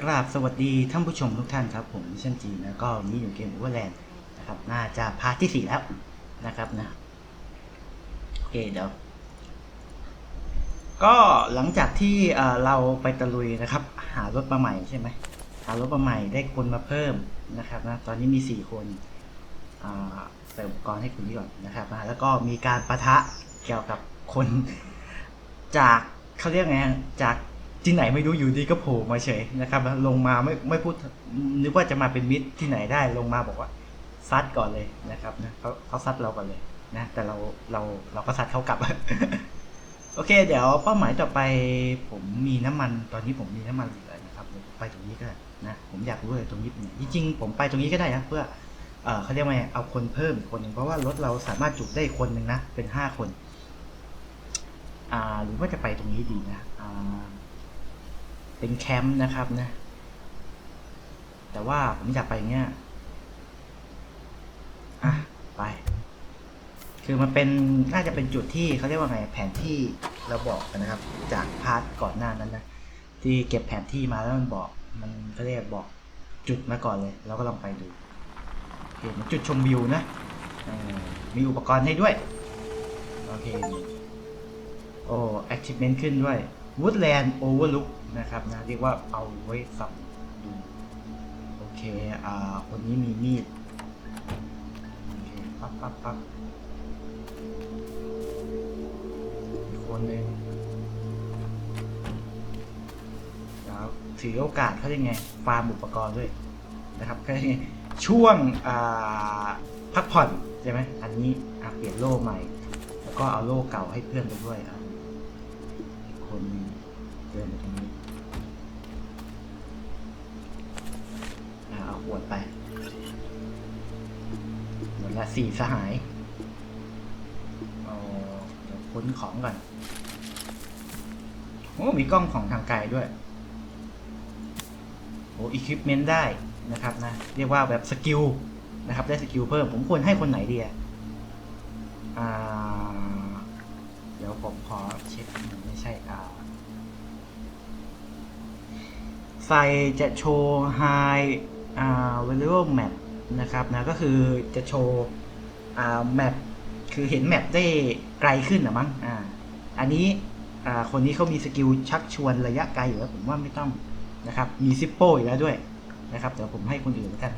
กราบสวัสดีท่านผู้ชมทุกท่านครับ ผมมิชชั่นจีนะก็วันนี้อยู่เกม Overland นะครับ น่าจะพาร์ทที่สี่แล้วนะครับนะโอเคเดี๋ยว ก็หลังจากที่เราไปตะลุยนะครับ หารถมาใหม่ใช่ไหมหารถมาใหม่ได้คนมาเพิ่มนะครับนะตอนนี้มีสี่คนอ่าใส่อุปกรณ์ให้คุณนี่ก่อนนะครับนะแล้วก็มีการประทะเกี่ยวกับคนจากเขาเรียกไงจาก ที่ไหนไม่รู้อยู่ดีก็โผล่มาเฉยนะครับลงมาไม่ไม่พูดนึกว่าจะมาเป็นมิตรที่ไหนได้ลงมาบอกว่าซัดก่อนเลยนะครับนะเขาเขาซัดเราก่อนเลยนะแต่เราเราเราก็ซัดเขากลับ โอเค เดี๋ยวเป้าหมายต่อไปผมมีน้ำมัน ตอนนี้ผมมีน้ำมันเหลือนะครับไปตรงนี้ก็ได้นะผมอยากรู้เลยตรงนี้เป็นไงจริงๆผมไปตรงนี้ก็ได้นะเพื่อเออเขาเรียกว่าไงเอาคนเพิ่มคนหนึ่งเพราะว่ารถเราสามารถจุได้คนหนึ่งนะเป็นห้าคน อ่าหรือว่าจะไปตรงนี้ดีนะอ่า เป็นแคมป์นะครับนะ แต่ว่าผมอยากไปเนี้ย อะ ไป คือมันเป็นน่าจะเป็นจุดที่เขาเรียกว่าไงแผนที่เราบอกกันนะครับ จากพาร์ทก่อนหน้านั้นนะ ที่เก็บแผนที่มาแล้วมันบอก มันเขาเรียกบอกจุดมาก่อนเลย เราก็ลองไปดูเห็นจุดชมวิวนะมีอุปกรณ์ให้ด้วย โอเค โอ้ achievement ขึ้นด้วย Woodland Overlook นะครับนะเรียกว่าเอาไว้สับดูโอเคอ่าคนนี้มีมีดโอเคปั๊บปั๊บปั๊บอีกคนหนึ่งแล้วถือโอกาสเขาเรียกไงฟาร์มอุปกรณ์ด้วยนะครับก็เรียกไงช่วงอ่าพักผ่อนใช่ไหมอันนี้เปลี่ยนโล่ใหม่ แล้วก็เอาโล่เก่าให้เพื่อนไปด้วยอะอีกคนนึ่ ละสี่สหายเอาเดี๋ยวค้นของก่อนโอ้มีกล้องของทางไกลด้วยโอ้อิควิปเมนต์ได้นะครับนะ เรียกว่าแบบสกิลนะครับ ได้สกิลเพิ่ม ผมควรให้คนไหนดีอ่าเดี๋ยวผมขอเช็คไม่ใช่อ่าใส่จะโชว์ high อ่า variable map นะครับนะก็คือจะโชว์ อ่า map คือเห็นแมปได้ไกลขึ้นนะมั้งอ่าอันนี้อ่าคนนี้เขามีสกิลชักชวนระยะไกลอยู่แล้วผมว่าไม่ต้องนะครับ มีซิปโป้อยู่แล้วด้วยนะครับเดี๋ยวผมให้คนอื่นแล้วกัน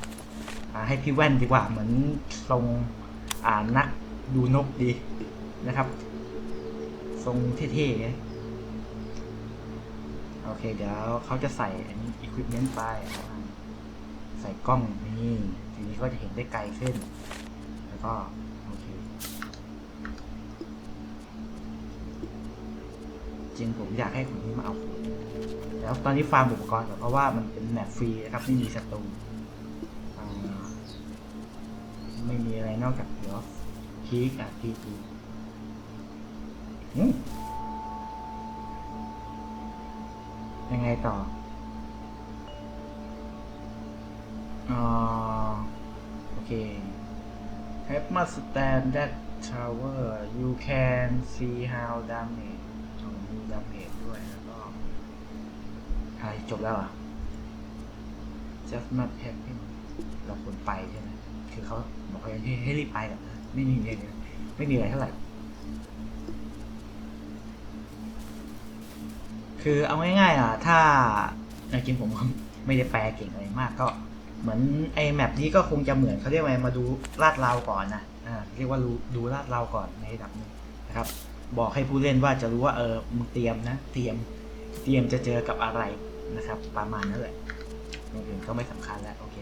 อ่าให้พี่แว่นดีกว่าเหมือนทรงอ่านักดูนกดีนะครับ ทรงเท่ๆไงโอเค เดี๋ยวเขาจะใส่อันนี้ equipment ไป ใส่กล้องนี่ทีนี้ก็จะเห็นได้ไกลขึ้น ก็โอเค จริงผมอยากให้คนนี้มาเอา แล้วตอนนี้ฟาร์มอุปกรณ์ก่อนเพราะว่ามันเป็นแมปฟรีนะครับไม่มีศัตรูไม่มีอะไรนอกจากเดี๋ยวพีกอะพีกอืมยังไงต่ออโอเค Have must stand that tower you can see how damage อ๋อมี damage ด้วยแล้วก็อะไรจบแล้วอะ just not happen เราควรไปใช่ไหมคือเขาบอกให้ให้รีบไปกันนะไม่มีอะไรไม่มีอะไรเท่าไหร่ คือเอาง่ายๆอะ ถ้าจริงผมไม่ได้แปลเก่งอะไรมากก็ เหมือนไอ้แมปนี้ก็คงจะเหมือนเขาเรียกว่าไงมาดูลาดเราก่อนนะอ่าเรียกว่าดูดูลาดเราก่อนในระดับนึงนะครับ บอกให้ผู้เล่นว่าจะรู้ว่าเออมึงเตรียมนะเตรียมเตรียมจะเจอกับอะไรนะครับ ประมาณนั้นแหละอย่างอื่นก็ไม่สำคัญแล้วโอเค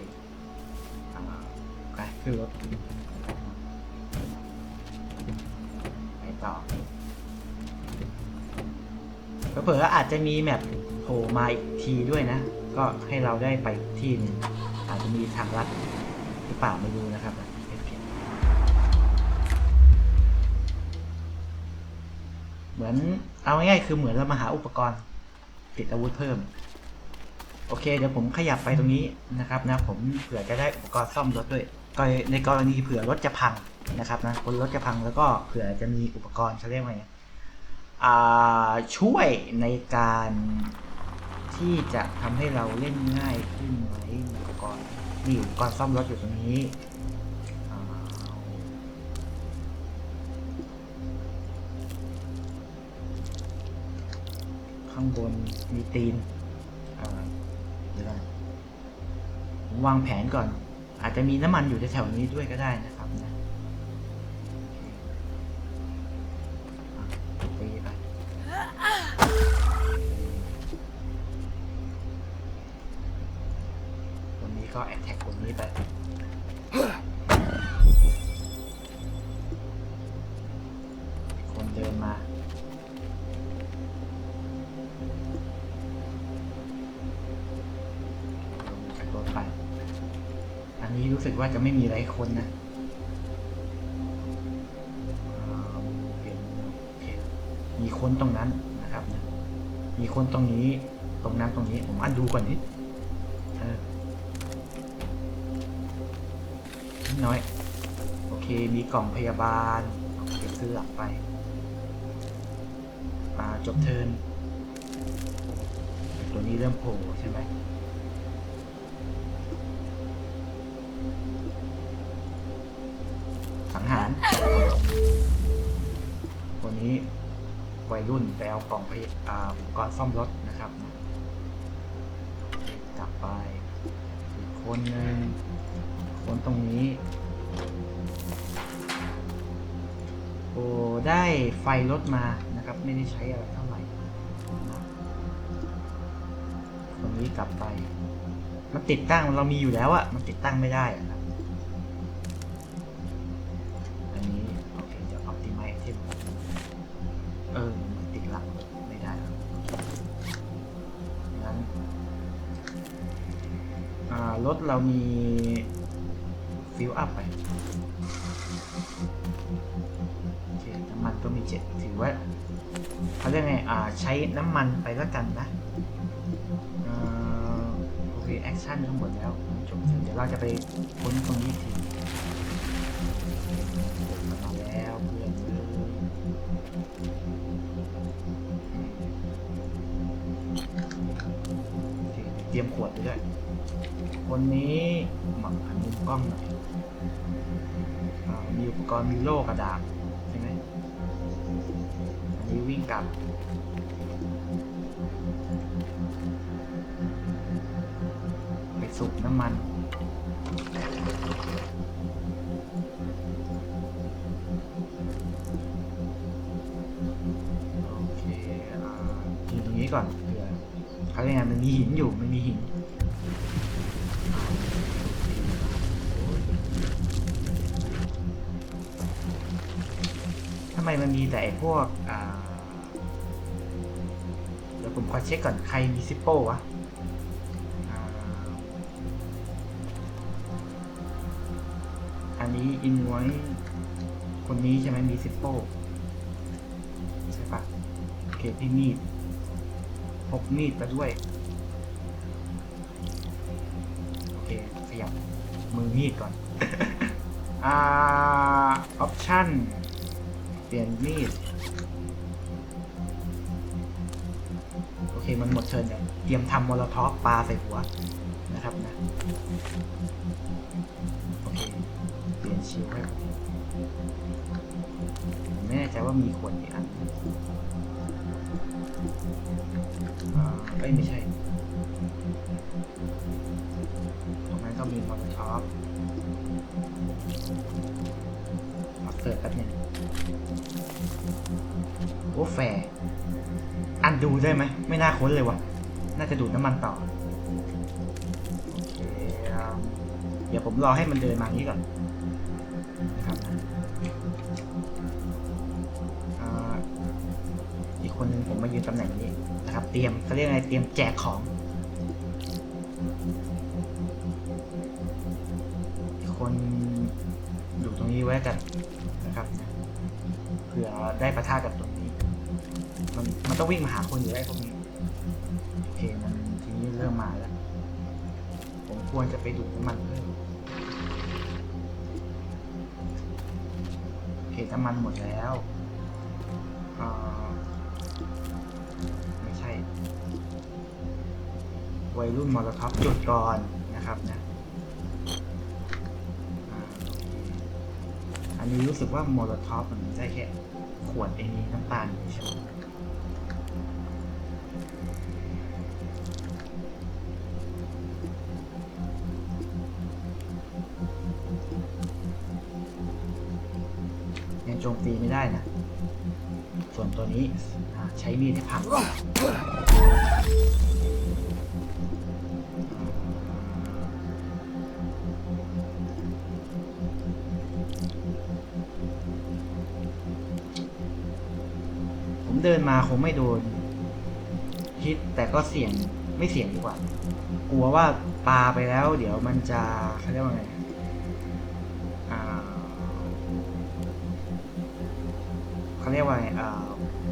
อ่าไปขึ้นรถไปต่อเผลออาจจะมีแมปโผล่มาอีกทีด้วยนะ ก็ให้เราได้ไปที่นึง อาจจะมีทางลัดหรือเปล่าไม่รู้นะครับเหมือนเอาง่ายๆคือเหมือนเรามาหาอุปกรณ์ติดอาวุธเพิ่ม โอเค เดี๋ยวผมขยับไปตรงนี้นะครับนะผมเผื่อจะได้อุปกรณ์ซ่อมรถด้วยก็ในกรณีเผื่อรถจะพังนะครับนะคนรถจะพังแล้วก็เผื่อจะมีอุปกรณ์เขาเรียกว่าไงช่วยในการ ที่จะทำให้เราเล่นง่ายขึ้นไหมอุปกรณ์นี่อุปกรณ์ซ่อมรถอยู่ตรงนี้ข้างบนมีตีนเดี๋ยวก่อนผมวางแผนก่อน อาจจะมีน้ำมันอยู่แถวๆนี้ด้วยก็ได้นะครับ จะไม่มีอะไรคนนะมีคนตรงนั้นนะครับนะมีคนตรงนี้ตรงนั้นตรงนี้ผมอ่านดูก่อนนิดน้อย โอเค มีกล่องพยาบาลเก็บซื้อหลักไปจบเทินตัวนี้เริ่มโผล่ใช่ไหม หารคนนี้วัยรุ่นไปเอากล่องพยอ่าอุปกรณ์ซ่อมรถนะครับนะจับไปอีกคนหนึ่งคนตรงนี้ โอ้ได้ไฟรถมานะครับ ไม่ได้ใช้อะไรเท่าไหร่คนนี้กลับไป มันติดตั้งเรามีอยู่แล้วอะมันติดตั้งไม่ได้อะ เรามีฟิลอัพไปโอเคน้ำมันก็มีเจ็ดถือว่าเขาเรียกไงอ่าใช้น้ำมันไปแล้วกันนะอโอเคแอคชั่นทั้งหมดแล้วจบเดี๋ยวเราจะไปค้นตรงนี้ทีมาแล้วเพื่อนเลยเคเตรียมขวดไปด้วย คนนี้หมักหันมุมกล้องหน่อยมีอุปกรณ์มีโล่กระดาษใช่ไหมอันนี้วิ่งกลับไปสูบน้ำมันโอเคอ่ายืนตรงนี้ก่อนเผื่อเขาเรียกไงมันมีหินอยู่มันมีหิน มมันมีแต่ไอ้พวกเดี๋ยวผมขอเช็คก่อนใครมีซิปโป้วะอ่าอันนี้อินไว้คนนี้ใช่ไหมมีซิปโป้ใช่ปะโอเคพี่มีดพกมีดมาด้วย โอเคขยับมือมีดก่อน อ่า ออปชั่น เปลี่ยนมีด โอเคมันหมดเทิร์นแล้วเตรียมทำมอลทอฟปลาใส่หัวนะครับนะ โอเค เปลี่ยนชิวให้ไม่แน่ใจว่ามีขวดกี่อันอ่าเอ้ไม่ใช่ ตรงนั้นก็มีมอลทอฟมาเสิร์ฟแป๊บนึง โอ้แฟร์อันดูได้ไหม ไม่น่าค้นเลยวะน่าจะดูดน้ำมันต่อโอเคเดี๋ยวผมรอให้มันเดินมาอย่างนี้ก่อนนะครับอีกคนนึงผมมายืนตำแหน่งนี้นะครับ เตรียมเขาเรียกไงเตรียมแจกของอีกคนอยู่ตรงนี้ไว้กันนะครับเผื่อได้ประทะกับ มันต้องวิ่งมาหาคนอยู่ไอ้พวกนี้โอเคมันทีนี้เริ่มมาแล้ว ผมควรจะไปดูดน้ำมันเพิ่มโอเคน้ำมันหมดแล้วอ่าไม่ใช่ วัยรุ่นมอลท็อปจุดก่อนนะครับนะอันนี้รู้สึกว่ามอลท็อปมันได้แค่ขวดไอ้นี้น้ำตาลใช่ไหม ยังโจมตีไม่ได้นะ ส่วนตัวนี้ใช้มีดให้พังผมเดินมาคงไม่โดน ฮิตแต่ก็เสี่ยงไม่เสี่ยงดีกว่า กลัวว่าปาไปแล้ว เดี๋ยวมันจะเขาเรียกว่าไงเขาเรียกว่าไง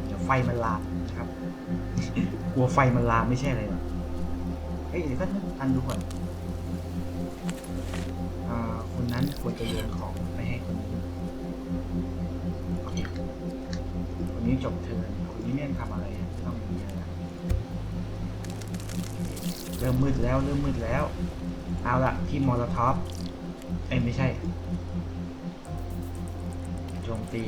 เดี๋ยวไฟมันลามนะครับ กลัวไฟมันลามไม่ใช่อะไรหรอกเอ้ยเดี๋ยวก็อันดูก่อนคนนั้นควรจะโยนของไปให้คนนี้คนนี้จบเทิร์นคนนี้เนี่ยทำอะไรอะต้องมีอะไร เริ่มมืดแล้วเริ่มมืดแล้ว เอาละที่มอลท็อปเอ้ไม่ใช่โจมตี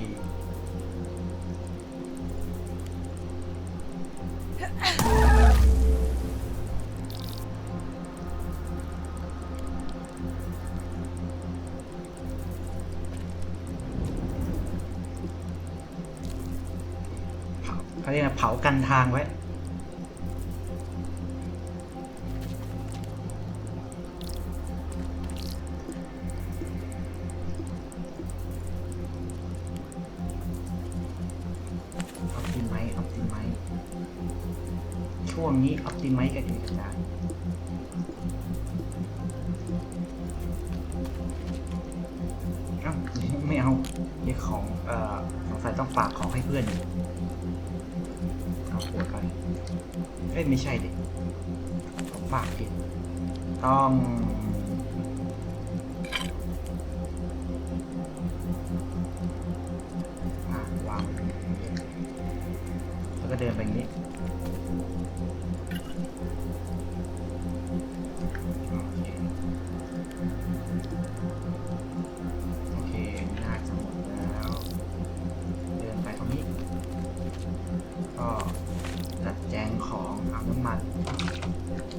เขาเรียกนะเผากันทางไว้ วงนี้ออพติไมซ์กับกิจการเอ้าไม่เอาเรียของ เอ่อ สงสัยต้องฝากของให้เพื่อนอยู่เอาขวดไป เอ้ย ไม่ใช่ดิ ผมฝากผิดต้อง ข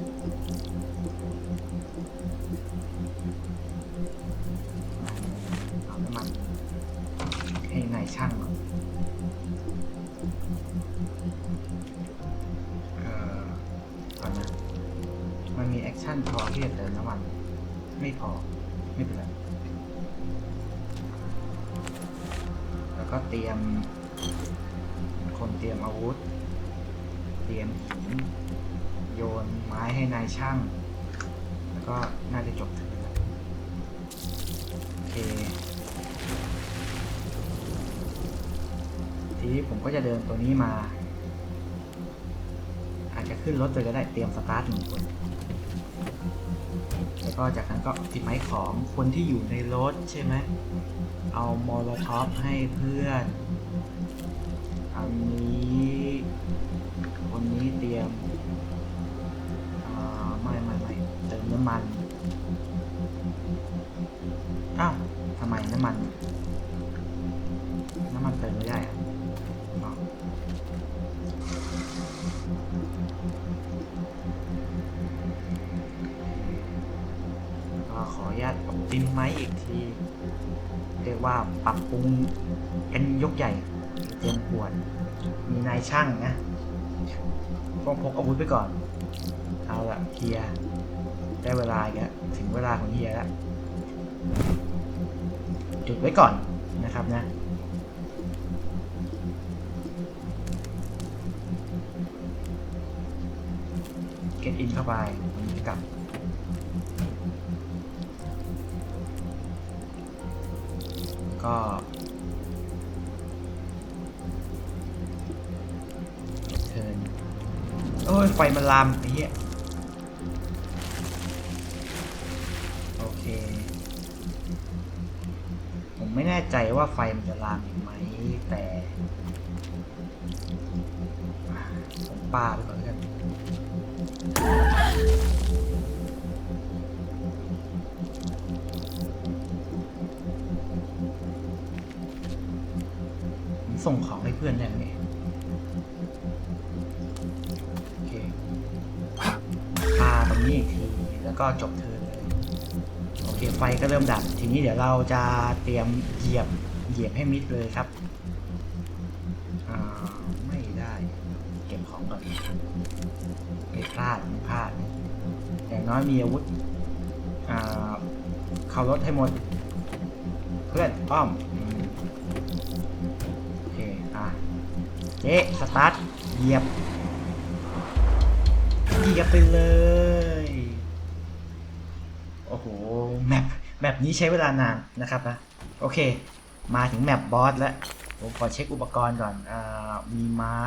ายช่าง แล้วก็น่าจะจบถึงแล้วโอเค ทีนี้ผมก็จะเดินตัวนี้มา อาจจะขึ้นรถเลยก็ได้เตรียมสตาร์ทหนึ่งคน แล้วก็จากนั้นก็ติดไม้ของคนที่อยู่ในรถใช่ไหม เอามอลท็อปให้เพื่อนอันนี้ คนนี้เตรียมำมัน อ้าวทำไมน้ำมัน น้ำมันเติมไม่ได้อะก็ขออนุญาตปรับติมไม้อีกที เรียกว่าปรับปรุงกันยกใหญ่ เตรียมขวด มีนายช่างนะต้องพกอาวุธไปก่อน เอาละเฮียร์ ได้เวลาอีกแล้วถึงเวลาของเฮียแล้ว จุดไว้ก่อนนะครับนะ เก็ตอินเข้าไปกลับก็เทินโอ้ย ไฟมันลามไอ้เหี้ย ใจว่าไฟมันจะลามอีกไหมแต่ผมปาไปก่อนกันส่งของให้เพื่อนแด้ไหยโอเคปาตรงนี้อีกที แล้วก็จบเธอ นเลยโอเคไฟก็เริ่มดับ ทีนี้เดี๋ยวเราจะเตรียมเหยียบเหยียบให้มิดเลยครับไม่ได้ เก็บของก่อนไม่พลาดไม่พลาด อย่างน้อยมีอาวุธเข้ารถให้หมด เพื่อนอ้อมโอเคอะเจ๊สตาร์ทเหยียบเหยียบไปเลย แมปแมปนี้ใช้เวลานานนะครับนะโอเค มาถึงแมปบอสแล้วผมขอเช็คอุปกรณ์ก่อนอมีไม้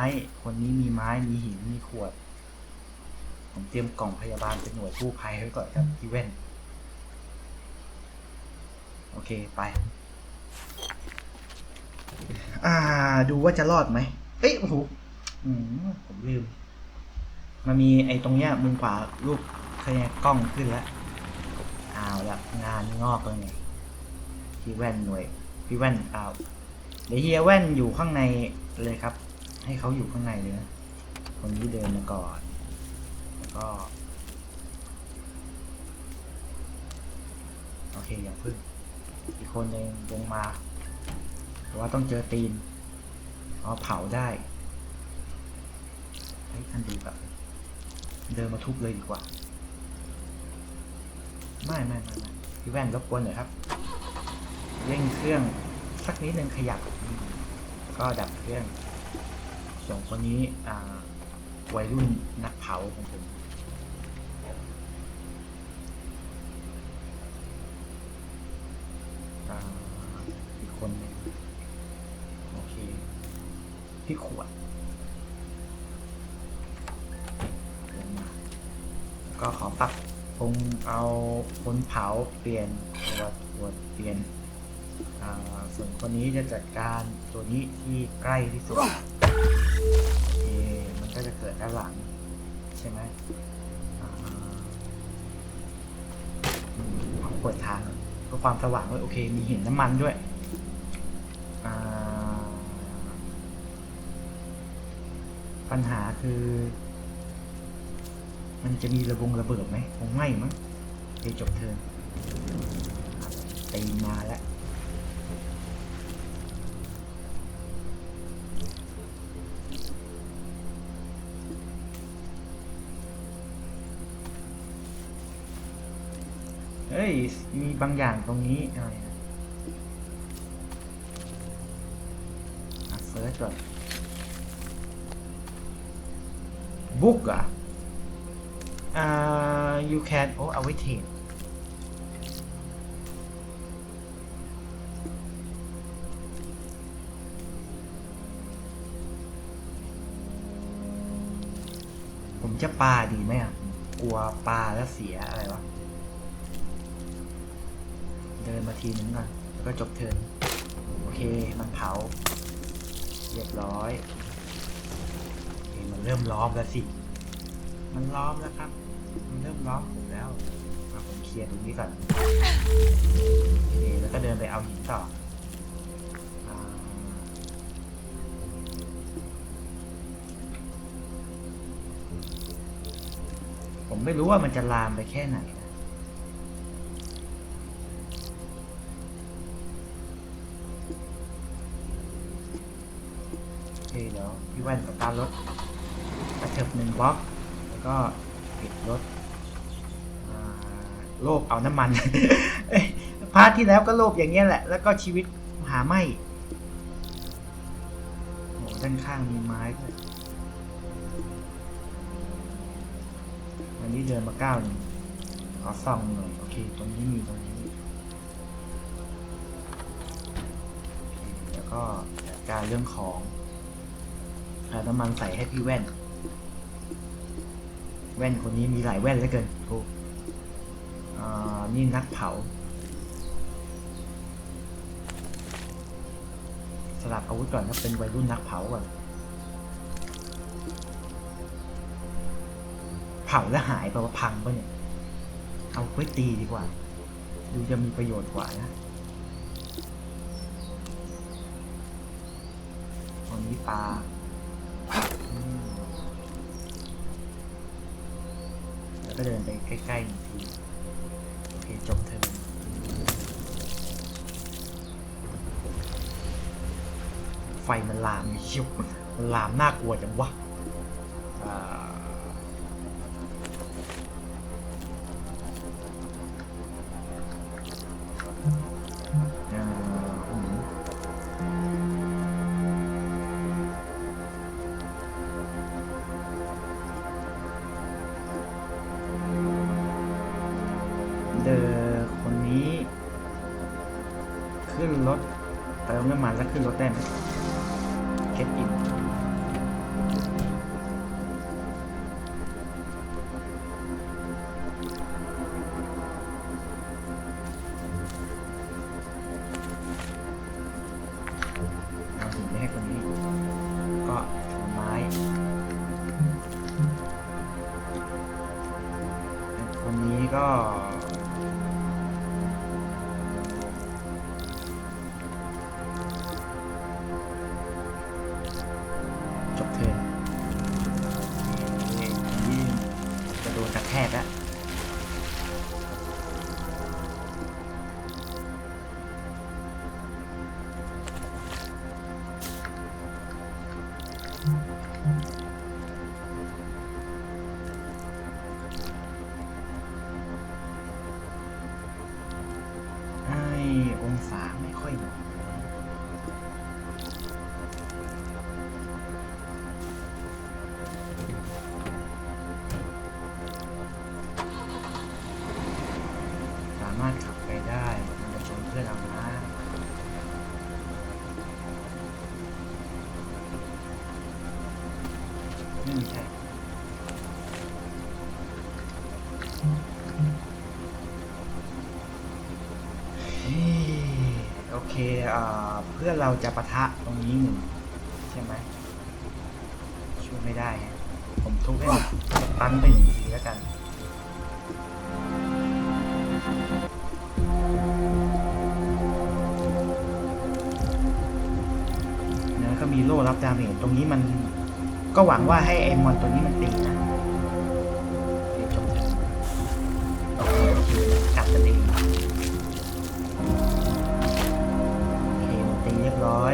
คนนี้มีไม้มีหินมีขวด ผมเตรียมกล่องพยาบาลเป็นหน่วยกู้ภัยไว้ก่อนครับพี่เว่นโอเคไป อ่า ดูว่าจะรอดไหมเอ้ยโอ้โหผมลืม มันมีไอ้ตรงเนี้ยมุมขวารูปคะแนนกล้องขึ้นแล้ว เอาละงานงอกเลยพี่แว่นหน่วยพี่แว่นเอาเดี๋ยวเฮียแว่นอยู่ข้างในเลยครับ ให้เขาอยู่ข้างในเลยนะคนนี้เดินมาก่อน แล้วก็โอเคอย่าพึ่งอีกคนหนึ่งลงมาแต่ว่าต้องเจอตีนอ๋อเผาได้เฮ้ยท่านดูแบบเดินมาทุบเลยดีกว่า ไม่ไม่ไม่ไม่พี่แว่นรบกวนหน่อยครับ เร่งเครื่องสักนิดหนึ่งขยับ ก็ดับเครื่องส่งคนนี้วัยรุ่นนักเผาของผม คนเผาเปลี่ยนตัวตัวเปลี่ยนส่วนคนนี้จะจัดการตัวนี้ที่ใกล้ที่สุดโอเคมันก็จะเกิดด้านหลัง ใช่ไหมเอาเปิดทางเพื่อความสว่างด้วยโอเค มีหินน้ำมันด้วยปัญหาคือ มันจะมีระบงระเบิดไหมคงไม่มั้ง เดี๋ยวจบเทิร์นตีมาแล้วเฮ้ย มีบางอย่างตรงนี้อะไรนะอะเซิร์ชก่อนบุ๊กอะอ่า you can โอ้เอาไว้เทรด จะปลาดีไหมอะ กลัวปลาแล้วเสียอะไรวะ เดินมาทีนึงก่อน แล้วก็จบเทินโอเค มันเผา เรียบร้อยโอเคมันเริ่มล้อมแล้วสิ มันล้อมแล้วครับ มันเริ่มล้อมผมแล้วผมเคลียร์ตรงนี้ก่อน โอเค แล้วก็เดินไปเอาหินต่อ ผมไม่รู้ว่ามันจะลามไปแค่ไหนนะโอเคเดี๋ยวพี่แว่นสตาร์ทรถกระเถิบหนึ่งบล็อก แล้วก็ปิดรถโลภเอาน้ำมัน พาร์ทที่แล้วก็โลภอย่างเงี้ยแหละ แล้วก็ชีวิตหาไม่โหด้านข้างมีไม้ด้วย อันนี้เดินมาก้าวหนึ่งขอส่องหน่อยโอเคตรงนี้มีตรงนี้แล้วก็จัดการเรื่องของเอาน้ำมันใส่ให้พี่แว่น แว่นคนนี้มีหลายแว่นเหลือเกินถูกอ่านี่นักเผา สลับอาวุธก่อนนะเป็นวัยรุ่นนักเผาก่อน เผาแล้วหายไปว่าพังปะเนี่ย เอาไว้ตีดีกว่า ดูจะมีประโยชน์กว่านะรงนี้ปลาแล้วก็เดินไปใกล้ๆหนึ่งทีโอเคจบเทอไฟมันลามเชี่ยวมันลามน่ากลัวจังวะ คามารถขับไปได้มันจะชนเพื่อนเอานะไม่มีใช่โอเคอเพื่อนเราจะปะทะตรงนี้หนึ่ง หวังว่าให้ไอ้มอนตัวนี้มันตีนะจบกัดกันเองโอเคมันตีเรียบร้อย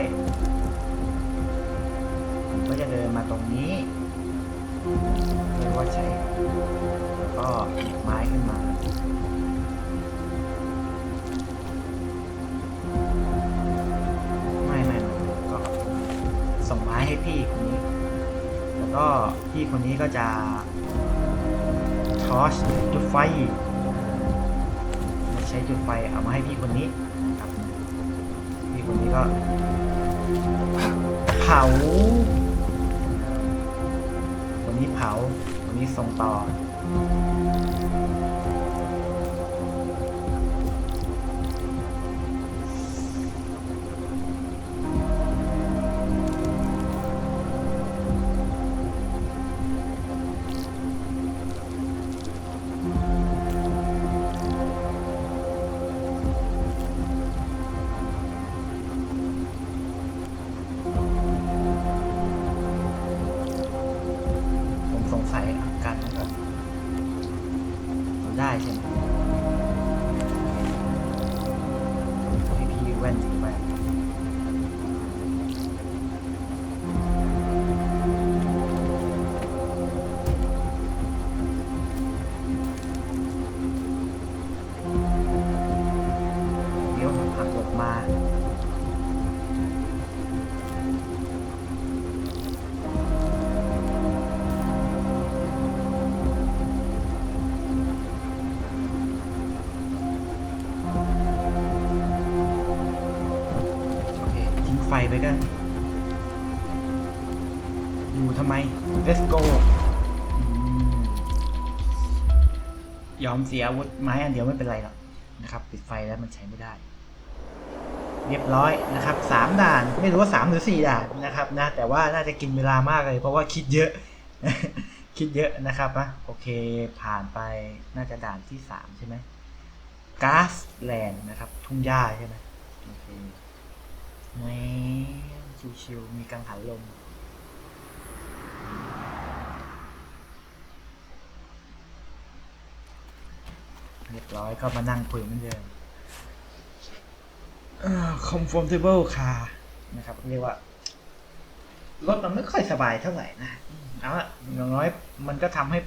ผมก็จะเดินมาตรงนี้เรียกว่าใช้แล้วก็ไม้ขึ้นมา ก็พี่คนนี้ก็จะทอชจุดไฟใช้จุดไฟเอามาให้พี่คนนี้ครับพี่คนนี้ก็เผาคนนี้เผาคนนี้ส่งต่อ ฟไปกัน อยู่ทำไม let's go ยอมเสียอาวุธไม้อันเดียวไม่เป็นไรหรอกนะครับ ปิดไฟแล้วมันใช้ไม่ได้ เรียบร้อยนะครับสามด่านไม่รู้ว่าสามหรือสี่ด่านนะครับนะแต่ว่าน่าจะกินเวลามากเลย เพราะว่าคิดเยอะ คิดเยอะนะครับนะโอเคผ่านไปน่าจะด่านที่สามใช่ไหมก๊าซแลนด์นะครับ ทุ่งหญ้าใช่ไหมโอเค แหมชิวๆมีกังหันลม เรียบร้อยก็มานั่งคุยเหมือนเดิม comfortable car นะครับ เรียกว่ารถมันไม่ค่อยสบายเท่าไหร่นะเอาละอย่างน้อยมันก็ทำให้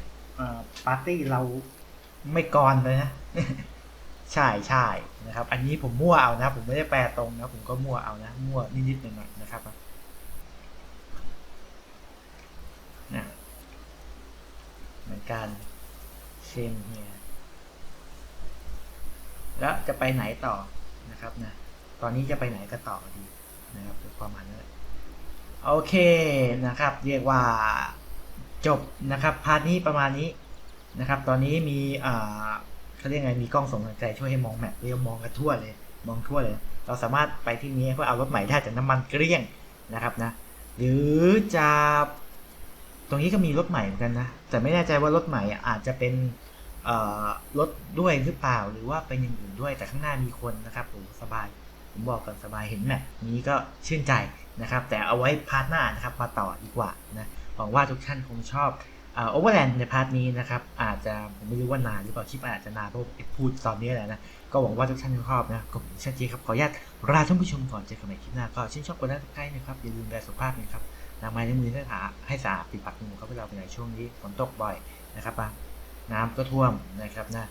ปาร์ตี้เราไม่กรเลยนะ ใช่ใช่นะครับ อันนี้ผมมั่วเอานะ ผมไม่ได้แปลตรงนะ ผมก็มั่วเอานะ มั่วนิดๆหน่อยๆนะครับนะเหมือนกันเชนเฮียแล้วจะไปไหนต่อนะครับนะ ตอนนี้จะไปไหนกันต่อดีนะครับคือความหมายนั่นแหละโอเคนะครับ เรียกว่าจบนะครับพาร์ทนี้ประมาณนี้นะครับ ตอนนี้มีอ่า เขาเรียกไงมีกล้องส่องทางไกลช่วยให้มองแมปเรียกว่ามองกันทั่วเลย มองทั่วเลย เราสามารถไปที่นี้เพื่อเอารถใหม่ได้จากน้ำมันเกลี้ยงนะครับนะ หรือจะตรงนี้ก็มีรถใหม่เหมือนกันนะ แต่ไม่แน่ใจว่ารถใหม่อาจจะเป็นรถด้วยหรือเปล่าหรือว่าเป็นอย่างอื่นด้วยแต่ข้างหน้ามีคนนะครับโอ้สบาย ผมบอกก่อนสบายเห็นแมปนี้ก็ชื่นใจนะครับ แต่เอาไว้พาร์ทหน้านะครับมาต่อดีกว่านะหวังว่าทุกท่านคงชอบ โอเวอร์แลนด์ในพาร์ทนี้นะครับ อาจจะผมไม่รู้ว่านานหรือเปล่าคลิปอาจจะนานเพราะพูดตอนนี้แหละนะ ก็หวังว่าทุกท่านจะชอบนะก็ผมชัดเจนครับ ขออนุญาตลาท่านผู้ชมก่อนเจอกันใหม่คลิปหน้า ก็ชื่นชอบกดไลค์กดใกล้นะครับ อย่าลืมดูแลสุขภาพนะครับล้างไม้ล้างมือให้สะอาดให้สะอาดปิดปากมือเขาไปเราไปไหนช่วงนี้ฝนตกบ่อยนะครับน้ำก็ท่วมนะครับนะ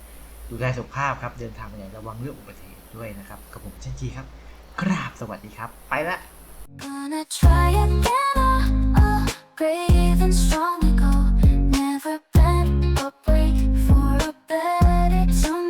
ดูแลสุขภาพครับเดินทางไปไหนระวังเรื่องอุบัติเหตุด้วยนะครับกับผมช่นจีครับกราบสวัสดีครับ ไปละ Gonna try again, uh, uh, brave and strong That it's on